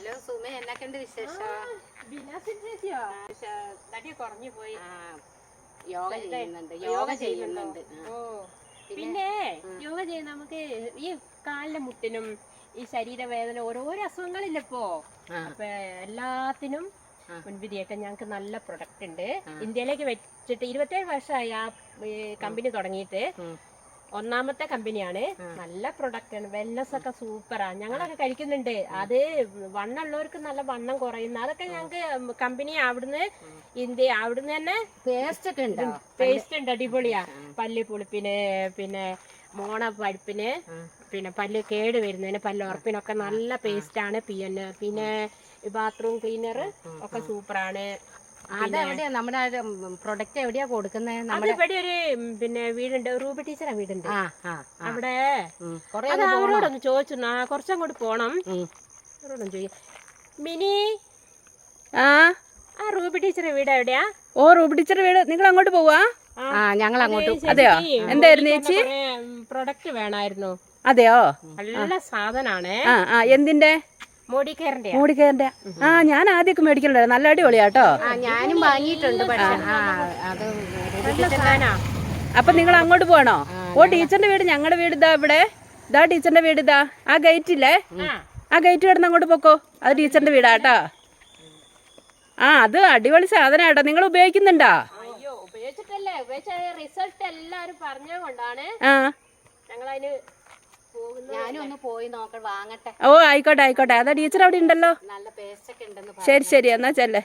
Hello Suma എന്നൊക്കെയുണ്ട് വിശേഷം? തടി കുറഞ്ഞു പോയി. യോഗ ചെയ്യുന്നുണ്ട് യോഗ ചെയ്യുന്നുണ്ട്? പിന്നെ? യോഗ ചെയ്യുന്ന നമുക്ക് ഈ കാലിന്റെ മുട്ടിനും ഈ ശരീരവേദന ഓരോരോ അസുഖങ്ങളില്ലപ്പോ. അപ്പൊ എല്ലാത്തിനും മുൻവിധിയൊക്കെ ഞങ്ങൾക്ക് നല്ല പ്രൊഡക്റ്റ് ഉണ്ട്. ഇന്ത്യയിലേക്ക് വെച്ചിട്ട് ഇരുപത്തേഴ് വർഷമായി ആ കമ്പനി തുടങ്ങിയിട്ട്. ഒന്നാമത്തെ കമ്പനിയാണ്. നല്ല പ്രൊഡക്റ്റ് ആണ്. വെൽനസ് ഒക്കെ സൂപ്പറാ ഞങ്ങളൊക്കെ കഴിക്കുന്നുണ്ട്. അത് വണ്ണുള്ളവർക്ക് നല്ല വണ്ണം കുറയുന്ന അതൊക്കെ ഞങ്ങൾക്ക് കമ്പനി അവിടുന്ന് ഇന്ത്യ അവിടുന്ന് തന്നെ പേസ്റ്റ് ഒക്കെ ഉണ്ട്? പേസ്റ്റ് ഉണ്ട്. അടിപൊളിയാ. പല്ലി പുളിപ്പിന് പിന്നെ മോണ പഴുപ്പിന് പിന്നെ പല്ല് കേട് വരുന്നതിന് പല്ല് ഉറപ്പിനൊക്കെ നല്ല പേസ്റ്റ് ആണ്. പിന്നെ പിന്നെ ബാത്റൂം ക്ലീനർ ഒക്കെ സൂപ്പറാണ് അതെവിടെയാ? നമ്മുടെ പ്രൊഡക്റ്റ് എവിടെയാ കൊടുക്കുന്നത് നമ്മുടെ ഇവിടെ ഒരു പിന്നെ വീടുണ്ട്. റൂബി ടീച്ചറെ വീടുണ്ട്. ആ ആ ആ. അവിടെ? അവരോടൊന്ന് ചോദിച്ചു കുറച്ചും കുറച്ചങ്ങോട്ട് പോണം. അവരോടൊന്ന് ചോദിക്കാം. മിനി ആ? ആ റൂബി ടീച്ചറെ വീട് എവിടെയാ? ഓ റൂബി ടീച്ചറെ വീട്. നിങ്ങൾ അങ്ങോട്ട് പോവാ? ആ. ഞങ്ങൾ അങ്ങോട്ട് അതെയോ? എന്തായിരുന്നു ചേച്ചി? പ്രൊഡക്റ്റ് വേണമായിരുന്നു അതെയോ? നല്ല സാധനാണ്. ആ എന്തിന്റെ മോഡി കെയറിന്റെ ആ ഞാൻ ആദ്യമൊക്കെ മേടിക്കലുണ്ടായിരുന്നു. നല്ല അടിപൊളിയാട്ടോ. ഞാനും വാങ്ങിയിട്ടുണ്ട് അപ്പൊ നിങ്ങൾ അങ്ങോട്ട് പോകണോ ഓ ടീച്ചറിന്റെ വീട് ഞങ്ങളുടെ വീട് ഇതാ ഇവിടെ. ഇതാ ടീച്ചറിന്റെ വീട് ഇതാ. ആ ഗേറ്റ് ഇല്ലേ ആ ഗേറ്റ് കിടന്ന് അങ്ങോട്ട് പോക്കോ. അത് ടീച്ചറിന്റെ വീടാട്ടോ. ആ അത് അടിപൊളി സാധനം ആട്ടോ നിങ്ങൾ ഉപയോഗിക്കുന്നുണ്ടോ? ഉപയോഗിച്ചിട്ടല്ലേ. ഉപയോഗിച്ച റിസൾട്ട് എല്ലാരും പറഞ്ഞുകൊണ്ടാണ്. ആ. ഞങ്ങൾ അതിന് ഓ ആയിക്കോട്ടെ ആയിക്കോട്ടെ. അതാ ടീച്ചർ അവിടെ ഉണ്ടല്ലോ. നല്ല പേസ്റ്റ് ഒക്കെ ഉണ്ടെന്ന് പറഞ്ഞു. ശരി ശരി എന്നാ ചെല്ലേ.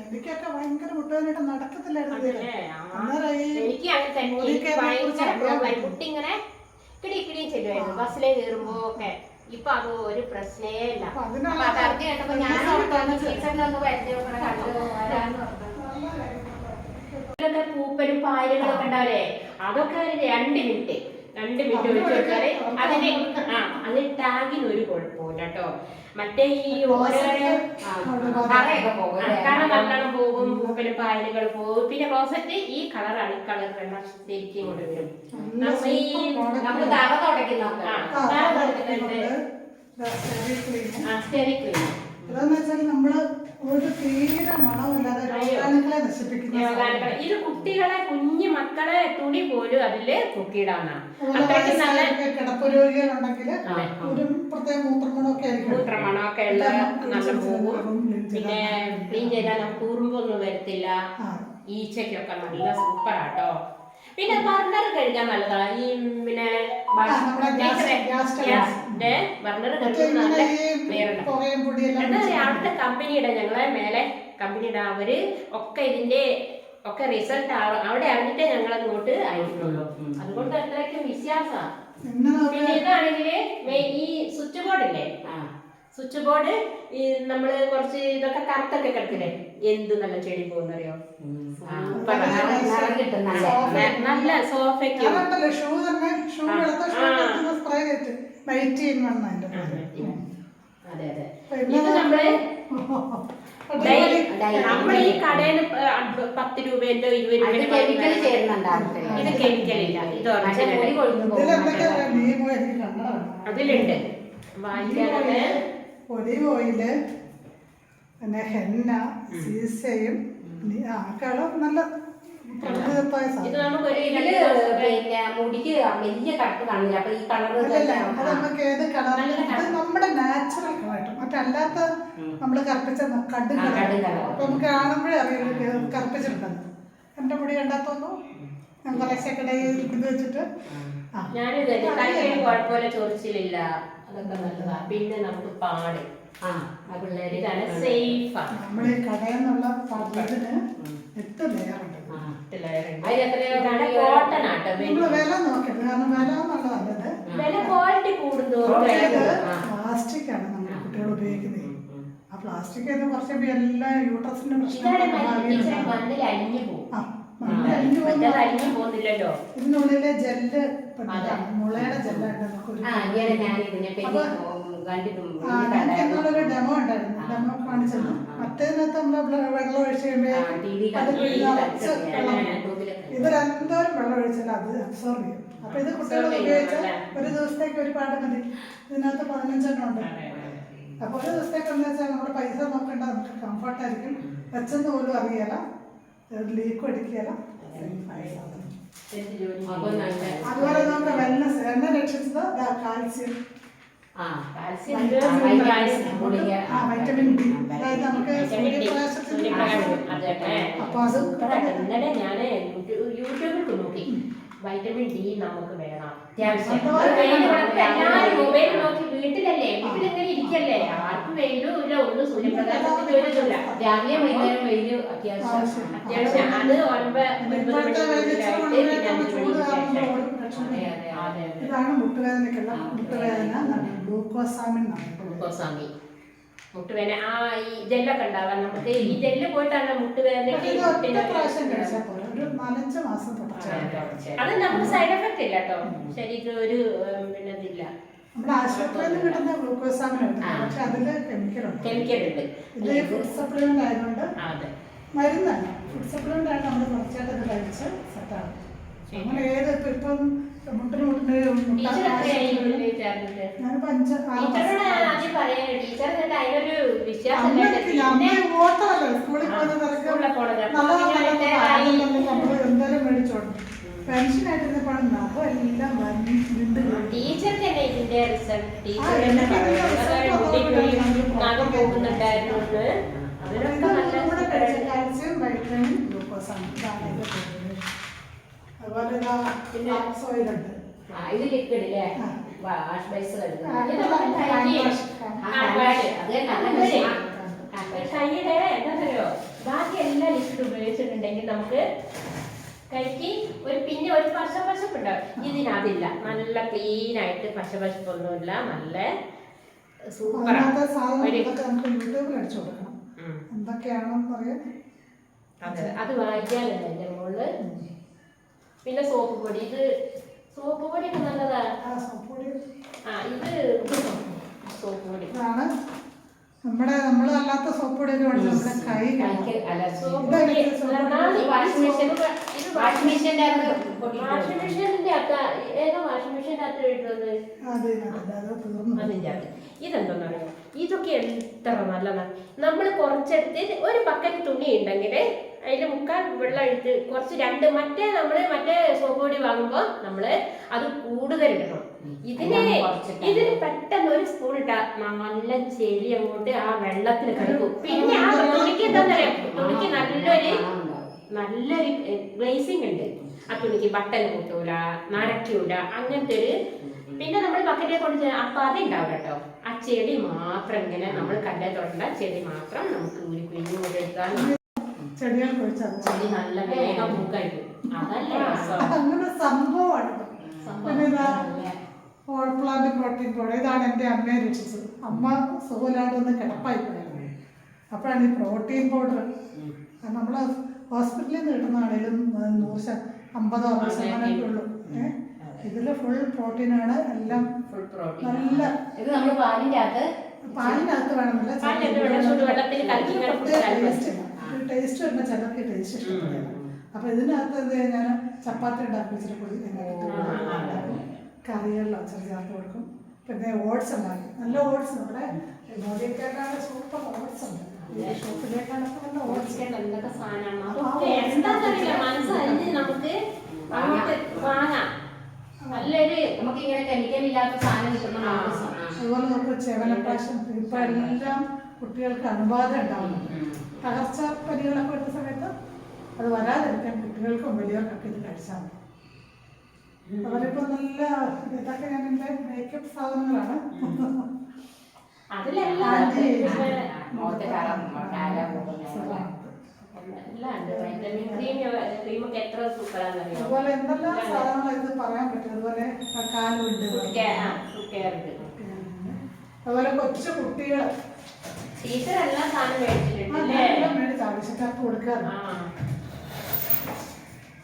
എനിക്കൊക്കെ ഭയങ്കര മുട്ടുവേദനയായിട്ട് നടക്കത്തില്ലായിരുന്നു തീരെ. അല്ലേ? ആ. അന്നേരം ഈ എനിക്ക് അങ്ങനെ തന്നെ മോഡി എനിക്ക് കെയറിനെ ഭയങ്കര കുറിച്ച് അറിയാൻ പ്രോബ്ലം കുട്ടി ഇങ്ങനെ കിടി കിടിയും ചെല്ലുമായിരുന്നു ബസ്സിലേ കയറുമ്പോ ഒക്കെ ഇപ്പൊ അത് ഒരു പ്രശ്നേ ഇല്ല അതറിഞ്ഞ് കേട്ടപ്പോ ഞാൻ പൂപ്പലും പായലുകളൊക്കെ ഉണ്ടാവില്ലേ അതൊക്കെ ഒരു രണ്ട് മിനിറ്റ് രണ്ട് മിനിറ്റ് ഒഴിച്ചു കൊടുത്താൽ അതിന് ആ അത് ടാഗിന് ഒരു കുഴപ്പമില്ല കേട്ടോ. മറ്റേ ഈ ഓരോരോ? കറ നല്ലോണം പോകും പിന്നെ പായലുകൾ പോകും. പിന്നെ ക്ലോസറ്റ് ഈ കളറാണ് ഈ കളർ വെള്ളം ശരിക്കും കൊണ്ട് വരും. നമ്മ ഈ നമ്മൾ തറ തുടയ്ക്കുന്നൊക്കെ ആ, തുടക്കുന്നുണ്ട് സ്റ്റെറി ക്ലീൻ. നമ്മൾ ഒരു തീരെ മണമില്ലാതെ രോഗാണുക്കളെ നശിപ്പിക്കുന്ന. ഇത് കുട്ടികളെ കുഞ്ഞു മക്കളെ തുണി പോലും അതിൽ പൊക്കിയിടാനാ അതുപോലെ നല്ല വയസ്സായൊക്കെ കിടപ്പ് രോഗികളുണ്ടെങ്കിൽ ഒരു പ്രത്യേക മൂത്രമണമൊക്കെ ആയിരിക്കും. മൂത്രമണമൊക്കെ ഉള്ള നല്ല പോകും പിന്നെ ക്ലീൻ ചെയ്താൽ നമുക്ക് ഉറുമ്പൊന്നും വരത്തില്ല. ഈച്ചയ്ക്കൊക്കെ നല്ല സൂപ്പറാട്ടോ. പിന്നെ ബർണർ കഴിക്കാൻ നല്ലതാണ്. ഈ പിന്നെ അവിടുത്തെ കമ്പനിയുടെ ഞങ്ങളെ മേലെ കമ്പനിയുടെ അവർ ഒക്കെ ഇതിന്റെ ഒക്കെ റിസൾട്ട് അവിടെ അറിഞ്ഞിട്ടേ ഞങ്ങൾ അങ്ങോട്ട് അയക്കുന്നുള്ളൂ അതുകൊണ്ട് അത്രയ്ക്കും വിശ്വാസമാണ് പിന്നെ ഈ സ്വിച്ച് ബോർഡ് ഇല്ലേ? സ്വിച്ച് ബോർഡ് ഈ നമ്മൾ കുറച്ച് ഇതൊക്കെ കറുത്തൊക്കെ കിടക്കില്ലേ? എന്ത് നല്ല ചെടി പോകുന്നറിയോ? നല്ല സോഫയ്ക്ക് ഷൂ തന്നെ ഷൂ എടുത്ത ഷൂ സ്പ്രേ ചെയ്തിട്ട് വൈറ്റ് ചെയ്യുന്ന അതെ അതെ. ഇത് നമ്മൾ നമ്മൾ ഈ കടയിൽ പത്ത് രൂപേന്റെ ഇരുപത് രൂപേന്റെ ഇത് കെമിക്കൽ ഇല്ല. ഇത് അതിലുണ്ട്. ഒലിവ് ഓയിൽ പിന്നെ ഹെന്ന സീസയും ആ കളർ നല്ല ഇത് സാധനം നമുക്ക് പിന്നെ മുടിക്ക് വലിയ കറുപ്പ് കാണില്ല. അപ്പൊ ഈ കളർ അത് നമുക്ക് ഏത് കളർ ഇത് നമ്മുടെ നാച്ചുറൽ കളർ മറ്റല്ലാത്ത നമ്മൾ കറുപ്പിച്ച കടും ആ, കളർ കടും colour. അപ്പൊ നമുക്ക് കാണുമ്പോഴേ അറിയാം കറുപ്പിച്ചിട്ടുണ്ടെന്ന്. എന്റെ മുടി കണ്ടാത്തോന്നു? ഞാൻ ഡെയിലി ഇത് വെച്ചിട്ട്. ആ. ഞാനിത് കുഴപ്പമില്ല ചൊറിച്ചിലില്ല. അതൊക്കെ നല്ലതാ. പിന്നെ നമുക്ക് പാട്. ആ ആ പിള്ളേര് സേഫാണ് നമ്മൾ ഈ കടയിൽ നിന്നുള്ള ഇതിന് എട്ട് നമ്മൾ വില നോക്കരുത്. കാരണം വില എന്നുള്ളത് നല്ലത് വില ക്വാളിറ്റി കൂടുന്തോറും പ്ലാസ്റ്റിക് ആണ് നമ്മൾ കുട്ടികൾ ഉപയോഗിക്കുന്നത്. ആ പ്ലാസ്റ്റിക് ആയത് കുറച്ച് എല്ലാ യൂട്രസിന്റെ പ്രശ്നം. മണ്ണിൽ അലിഞ്ഞു പോകും. ഇതിനുള്ളിലെ ജെല്ല് മുളയുടെ ജെല്ലാണ് നമുക്കൊരു ഞങ്ങൾക്ക് ഡെമോ ഉണ്ടായിരുന്നു. ഡെമോ കാണിച്ചത് മറ്റേതിനകത്ത് നമ്മൾ വെള്ളം ഒഴിച്ച് കഴിയുമ്പോൾ അത് നിറച്ച് വെള്ളം ഒഴിച്ചാലും അത് അബ്സോർബ് ചെയ്യും. അപ്പൊ ഇത് കുട്ടികൾ ഉപയോഗിച്ചാൽ ഒരു ദിവസത്തേക്ക് ഒരുപാട് മതി. ഇതിനകത്ത് പതിനഞ്ചെണ്ണം ഉണ്ട്. അപ്പൊ ഒരു ദിവസത്തേക്ക് എന്ന് വെച്ചാൽ നമ്മൾ പൈസ നോക്കേണ്ട നമുക്ക് കംഫർട്ടായിരിക്കും വെച്ചെന്ന് പോലും അറിയാല ലീക്കും അടിക്കുകയില്ല. അതുപോലെ നമുക്ക് വെൽനസ് എന്നെ രക്ഷിച്ചത് കാൽസ്യം. വൈറ്റമിൻ ഡി അതായത് നമുക്ക് സൂര്യപ്രകാശത്തിന് അപ്പൊ അത് ഇന്നലെ യൂട്യൂ- യൂട്യൂബിൽ നോക്കി. വൈറ്റമിൻ ഡി നമുക്ക് വേണം. അത്യാവശ്യം. എല്ലാവരും മൊബൈൽ നോക്കി വീട്ടിലല്ലേ? വീട്ടിലെങ്ങനെ ഇരിക്കല്ലേ? ആർക്കും വെയിലും ഇല്ല ഒന്നും സൂര്യപ്രകാശത്തിന്റെ ഒരു ഇതില്ല രാവിലെ വൈകുന്നേരം വെയിൽ അത്യാവശ്യം. അത്യാവശ്യം. അത് ഒൻപത് ഇപ്പോഴത്തെ വെയിലത്ത് കൊണ്ടുവരുന്ന ചൂട് കാരണം ഓടും രക്ഷണം അതെ അതെ ഇതാണ് മുട്ടുവേദനയ്ക്കുള്ള മുട്ടുവേദന ഗ്ലൂക്കോസാമിൻ മുട്ടുവേദന. ആ ഈ ഉണ്ടാവാൻ നമുക്ക് പോയിട്ടാണ് മുട്ടുവേദനയ്ക്ക് അത് നമുക്ക് സൈഡ് എഫക്റ്റ് ഇല്ല കേട്ടോ. ശരീരത്തിൽ ഒരു പിന്നെ ഇതില്ല. നമ്മുടെ ആശുപത്രിയിൽ നിന്ന് കിട്ടുന്ന ഗ്ലൂക്കോസാമിൻ ഉണ്ട്. പക്ഷെ അതിൽ കെമിക്കലുണ്ട് കെമിക്കൽ ഉണ്ട്. ഇത് ഫുഡ് സപ്ലിമെന്റ് ആയതുകൊണ്ട് അതെ. മരുന്നല്ല. ഫുഡ് സപ്ലിമെന്റ് ആയിട്ട് നമ്മൾ കുറച്ചായിട്ട് കഴിച്ച് അങ്ങനെ ഏത് ഇപ്പം ടീച്ചർക്ക് ഇതിന്റെ റിസൾട്ട്? ടീച്ചർ ആ, തന്നെ എനിക്ക് ഇതിന്റെ പറയുന്നത് result അതായത് കുട്ടിക്ക് വന്നപ്പോൾ നഖം പോകുന്നുണ്ടായിരുന്നു എന്ന്. അതിനൊക്കെ ഇതൊന്നും നല്ല കൂടെ കഴിച്ച കാൽസ്യം വൈറ്റമിൻ ഗ്ലൂക്കോസാണ് ഇതാണ് ഇതിന്റെ പേര്. അതുപോലെ ഇതാ ഓയിൽ ഉണ്ട്. ആ, ഇത് ലിക്വിഡ് അല്ലേ. വാഷ് ബേസ് കൈയുടെ എന്താ ബാക്കി എല്ലാ ലിക്വിഡ് ഉപയോഗിച്ചിട്ടുണ്ടെങ്കിൽ നമുക്ക് കൈക്ക് ഒരു പിന്നെ ഒരു പശപശപ്പ് ഉണ്ടാവും ഇതിനതില്ല. നല്ല ക്ലീൻ ആയിട്ട് പശപശപ്പൊന്നുമില്ല. നല്ല സൂപ്പറാണ്. എന്തൊക്കെയാണെന്ന് അറിയാം അതെ അത് വായിക്കാനല്ലേ എന്റെ മുകളിൽ? പിന്നെ സോപ്പ് പൊടി. ഇത് സോപ്പ് പൊടി ഒക്കെ നല്ലതാണ് പൊടി. ആ ഇത് സോപ്പ് പൊടി. നമ്മുടെ നമ്മൾ അല്ലാത്ത സോപ്പ് മേടിച്ച് നമ്മുടെ കൈ പൊടി. പൊടി. വാഷിംഗ് അകത്ത് പൊടി ഏതോ അകത്ത് ഇടുന്നത്? ഇതിനകത്ത് ഇതൊക്കെ എത്ര നല്ലതാണ് നമ്മൾ കുറച്ചെടുത്ത് ഒരു പക്കറ്റ് തുണി ഉണ്ടെങ്കിൽ അതിൽ മുക്കാൽ വെള്ളം എടുത്ത് കുറച്ച് രണ്ട് മറ്റേ നമ്മൾ മറ്റേ സോപ്പ് പൊടി വാങ്ങുമ്പോൾ നമ്മൾ അത് കൂടുതൽ ഇടണം. ഇതിന് ഇതിന് പെട്ടെന്ന് ഒരു സ്പൂൺ ഇട്ടാൽ നല്ല ചെളി അങ്ങോട്ട് ആ വെള്ളത്തിൽ കിടക്കും. പിന്നെ ആ തുണിക്ക് എന്താണെന്നറിയാം തുണിക്ക് നല്ലൊരു നല്ലൊരു ഗ്ലേസിംഗ് ഉണ്ട്. ആ തുണിക്ക് ബട്ടൺ കൂട്ടൂല നരക്കൂല അങ്ങനത്തെ ഒരു പിന്നെ നമ്മൾ ബക്കറ്റിൽ കൊണ്ട് അപ്പൊ അത് ഉണ്ടാവും കേട്ടോ ചെടി മാത്രം ഇങ്ങനെ നമ്മൾ കണ്ടേ തൊടണ്ട. ചെടി മാത്രം നമുക്ക് ഊരി കുഞ്ഞു കൂടെ എടുത്താൽ ചെടികൾ ചെടി നല്ല വേഗം പൂക്കായിട്ട് അതല്ലേ അങ്ങനെ സംഭവമാണ്. പ്ലാന്റ് പ്രോട്ടീൻ പൗഡർ ഇതാണ് എന്റെ അമ്മയെ രക്ഷിച്ചത്. അമ്മ സുഖമില്ലാണ്ട് ഒന്ന് കിടപ്പായി പോയായിരുന്നു അപ്പോഴാണ് ഈ പ്രോട്ടീൻ പൗഡർ നമ്മൾ ഹോസ്പിറ്റലിൽ നിന്ന് കിട്ടുന്നതാണേലും നൂറ് ശത അമ്പതോ അറുപത് ശതമാനമൊക്കെ ഉള്ളൂ. ഏഹ് ഇതിൽ ഫുൾ പ്രോട്ടീൻ ആണ്. എല്ലാം ഫുൾ പ്രോട്ടീൻ നല്ല ഇത് നമ്മൾ പാലിന്റെ അകത്ത് പാലിനകത്ത് വേണമെന്നില്ല ടേസ്റ്റ് വരുന്ന ചിലർക്ക് ടേസ്റ്റ് ഇഷ്ടപ്പെടില്ല അപ്പൊ ഇതിനകത്ത് എന്ത് ഞാൻ ചപ്പാത്തി ഉണ്ടാക്കി. വെച്ചിട്ട് പൊടി കറികളിലോ ചെറിയ ചേർത്ത് കൊടുക്കും. പിന്നെ ഓട്സ് ഉണ്ടാക്കി. നല്ല ഓട്സ് നമ്മുടെ മോദിയൊക്കെയാണ് സൂപ്പർ ഓട്സ് ഉണ്ട്. ഈ ഷോപ്പിലേക്കാണൊക്കെ നല്ല ഓട്സ് എന്തൊക്കെ സാധനമാണ്? നമുക്ക് വാങ്ങാം. നല്ലൊരു നമുക്ക് ഇങ്ങനെ കെമിക്കൽ ഇല്ലാത്ത സാധനം കിട്ടുന്ന നമുക്ക് സ- അതുപോലെ നമുക്ക് ചെവനപ്രാശം ഇപ്പൊ എല്ലാം കുട്ടികൾക്ക് അണുബാധ ഉണ്ടാവുന്നു തകർച്ച പനികളൊക്കെ വരുന്ന സമയത്ത് അത് വരാതിരിക്കാൻ കുട്ടികൾക്കും വലിയവർക്കൊക്കെ ഇത് കഴിച്ചാൽ മതി. അവരിപ്പോ നല്ല ഇതൊക്കെ ഞാൻ എന്റെ മേക്കപ്പ് സാധനങ്ങളാണ്. അതിലെല്ലാം ആന്റി മുഖത്തെ കറ കാല പോകുന്ന എല്ലാം ഉണ്ട് വൈറ്റമിൻ ക്രീം ക്രീമൊക്കെ എത്ര സൂപ്പറാണെന്നറിയോ അതുപോലെ എന്തെല്ലാം സാധനങ്ങൾ ഇത് പറയാൻ പറ്റും അതുപോലെ കാലുണ്ട് അതുപോലെ കൊച്ചു കുട്ടികൾ ടീച്ചർ എല്ലാം സാധനം മേടിച്ചിട്ടുണ്ടല്ലേ മേടിച്ച് ആവശ്യക്കാർക്ക് കൊടുക്കാറ് ആ.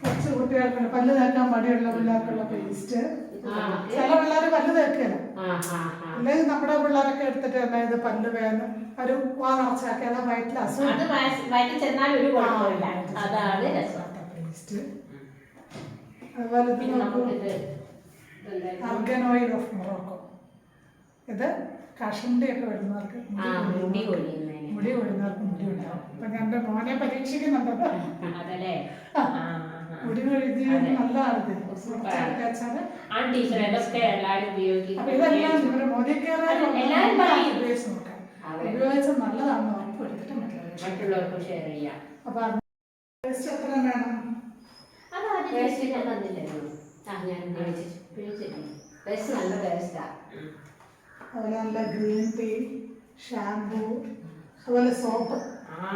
കൊച്ചു കുട്ടികൾക്കുണ്ട് പല്ല് തേക്കാൻ മടിയുള്ള പിള്ളേർക്കുള്ള പേസ്റ്റ്. ചില പിള്ളേർ പല്ല് തേക്കില്ല. അല്ലെങ്കിൽ നമ്മുടെ പിള്ളേരൊക്കെ എടുത്തിട്ട് തന്നെ ഇത് പല്ല് വേദന ഒരു വാ നിറച്ചാക്കി അത് വയറ്റിൽ അസുഖം അത് വയ- വയറ്റിൽ ചെന്നാൽ ഒരു കുഴപ്പമില്ല അതാണ് രസം പേസ്റ്റ് അതുപോലെ അർഗനോയിഡ് ഓഫ് മൊറോക്കോ ഇത് കഷണ്ടി ഒക്കെ വരുന്നവർക്ക് മുടി മുടി കൊഴുന്നവർക്ക് മുടി ഉണ്ടാവും അപ്പൊ ഞാൻ മോനെ ആ. മുടി എല്ലാരും പറയും. ഉപയോഗിച്ച് നല്ലതാണെന്ന് ഉറപ്പ് എടുത്തിട്ട് മറ്റുള്ളവർ മറ്റുള്ളവർക്കും ഷെയർ ചെയ്യാം. അപ്പൊ വേണം? ടേസ്റ്റ് ഞാൻ തന്നില്ലായിരുന്നു ആ ഞാൻ ഉപയോഗിച്ചിട്ടില്ല ടേസ്റ്റ് നല്ല ടേസ്റ്റാ അതുപോലെ നല്ല ഗ്രീൻ ടീ ഷാംപൂ അതുപോലെ സോപ്പ് ആ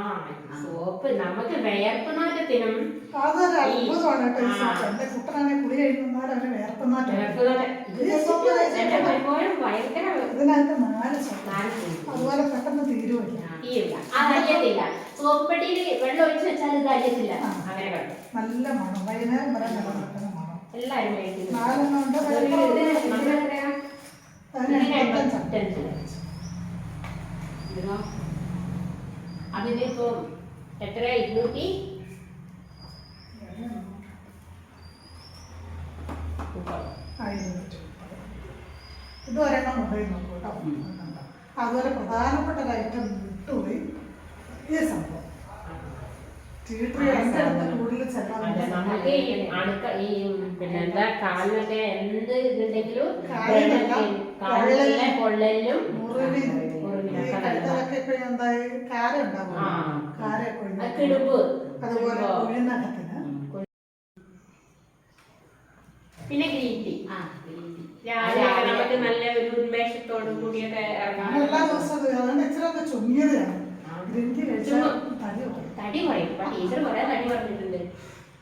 സോപ്പ് നമുക്ക് വിയർപ്പ് നാറ്റത്തിനും അതൊരു അത്ഭുതമാണ് കേട്ടോ ഈ. സോപ്പ് എന്റെ കുളി ഇതിനകത്ത് നാല് സോപ്പ്. അതുപോലെ പെട്ടെന്ന് തീരുമില്ല നല്ല മണം. വൈകുന്നേരം വരെ മണം. നാലെണ്ണം ഉണ്ട്? അതിനിപ്പോ എത്ര ഇരുന്നൂറ്റി മുപ്പത്. ആ, ഇരുന്നൂറ്റി മുപ്പത്. ഇത് ഒരെണ്ണം കൊണ്ടുപോയി നോക്കൂ കേട്ടോ. അതുപോലെ പ്രധാനപ്പെട്ട ഒരു ഐറ്റം വിട്ടുപോയി. ഈ സംഭവം പിന്നെ എന്ത് ഇതുണ്ടെങ്കിലും പൊള്ളലും കാര ഉണ്ടാവും അതുപോലെ പിന്നെ ഗ്രീൻ ടീ. ആ ഗ്രീൻ ടീ. രാവിലെ നമുക്ക് നല്ല ഒരു ഉന്മേഷത്തോടു കൂടിയൊക്കെ ഞാൻ എല്ലാ ഇറങ്ങാം ദിവസവും ഇത് അതുകൊണ്ട് ഇച്ചിരി ഒന്ന് ചുങ്ങിയതാണ് ഗ്രീൻ ടീ കഴിച്ചാൽ തടി കുറയും. തടി കുറയും. ഇപ്പൊ ടീച്ചർ കുറെ തടി പറഞ്ഞിട്ടുണ്ട്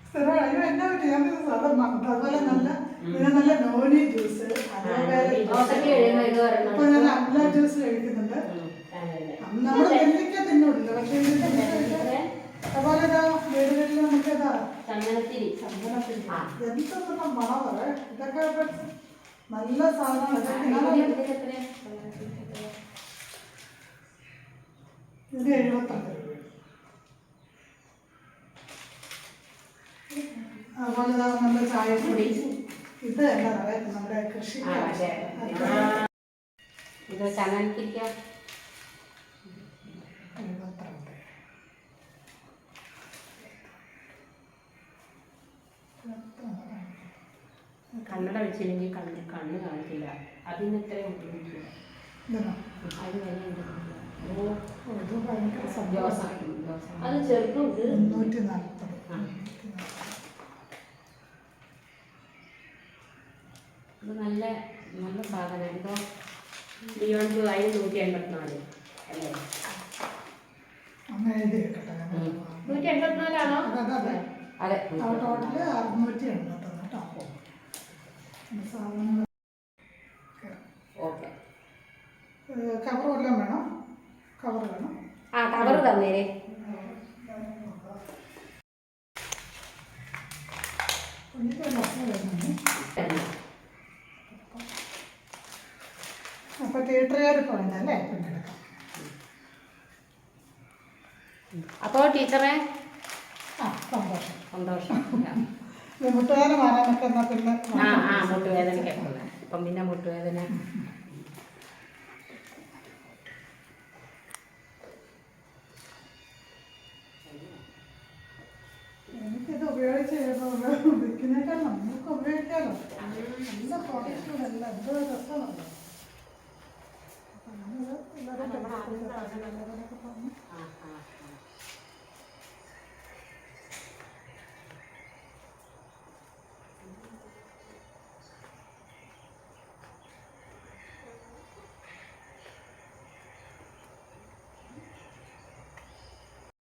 സ്ഥിരം അയ്യോ എന്നാ പറ്റി? ഞാൻ ഇത് മറന്നു. അതുപോലെ നല്ല പിന്നെ നല്ല നോനി ജ്യൂസ് അതേപോലെ ഇപ്പൊ ഞാൻ ജ്യൂസ് കഴിക്കുന്നുണ്ട് അതെ, അതെ. നമ്മൾ നെല്ലിക്ക തിന്നില്ല പക്ഷേ ഇത് നെല്ലിക്ക അതുപോലെ ഇതാ വീടുകളിൽ നമുക്ക് ഇതാ ചന്ദനത്തിൽ ആ. എന്തൊന്നും മണമേ ഇതൊക്കെ നല്ല സാധനമാണ് എഴുപത്തൊന്ന് രൂപ അതുപോലെ ഇതാ നമ്മുടെ ചായപ്പൊടി ഇത് എന്താ പറയാ നമ്മുടെ കൃഷി. ഇത് ചന്ദനത്തിരിക്ക കണ്ണട വെച്ചില്ലെങ്കിൽ കണ്ണ് കണ്ണ് കാണിക്കില്ല അതിന് ഇത്രയും ബുദ്ധിമുട്ടില്ല. അത് ചെറുതുണ്ട്. മുന്നൂറ്റി നാൽപ്പത് ഇത് നല്ല നല്ല സാധനം. എന്തോ ബിയോണ്ട് അതിന് നൂറ്റി എൺപത്തിനാല്. അല്ലേ? നൂറ്റി എൺപത്തിനാലാണോ? അതെ ടോട്ടൽ അറുന്നൂറ്റി ഈ സാധനങ്ങൾ ഓക്കെ കവർ വല്ലതും വേണം? കവർ വേണം? ആ കവർ തന്നേരെ. അപ്പൊ തിയേറ്ററുകാർ പിന്നെ അപ്പോൾ ടീച്ചറെ? ആ സന്തോഷം. സന്തോഷം. മുട്ടുകാരെ മാറാനൊക്കെ എന്നാൽ പിന്നെ ആ ആ മുട്ടുവേദനയ്ക്കൊക്കെ അപ്പം പിന്നെ മുട്ടുവേദന. എനിക്കിത് ഉപയോഗിച്ച് വിൽക്കുന്നേക്കാൾ നമുക്ക് ഉപയോഗിക്കാമല്ലോ നല്ല പ്രോഡക്റ്റുകളല്ല എന്തോ രസമാണല്ലോ. അപ്പം നമ്മൾ എല്ലാവരും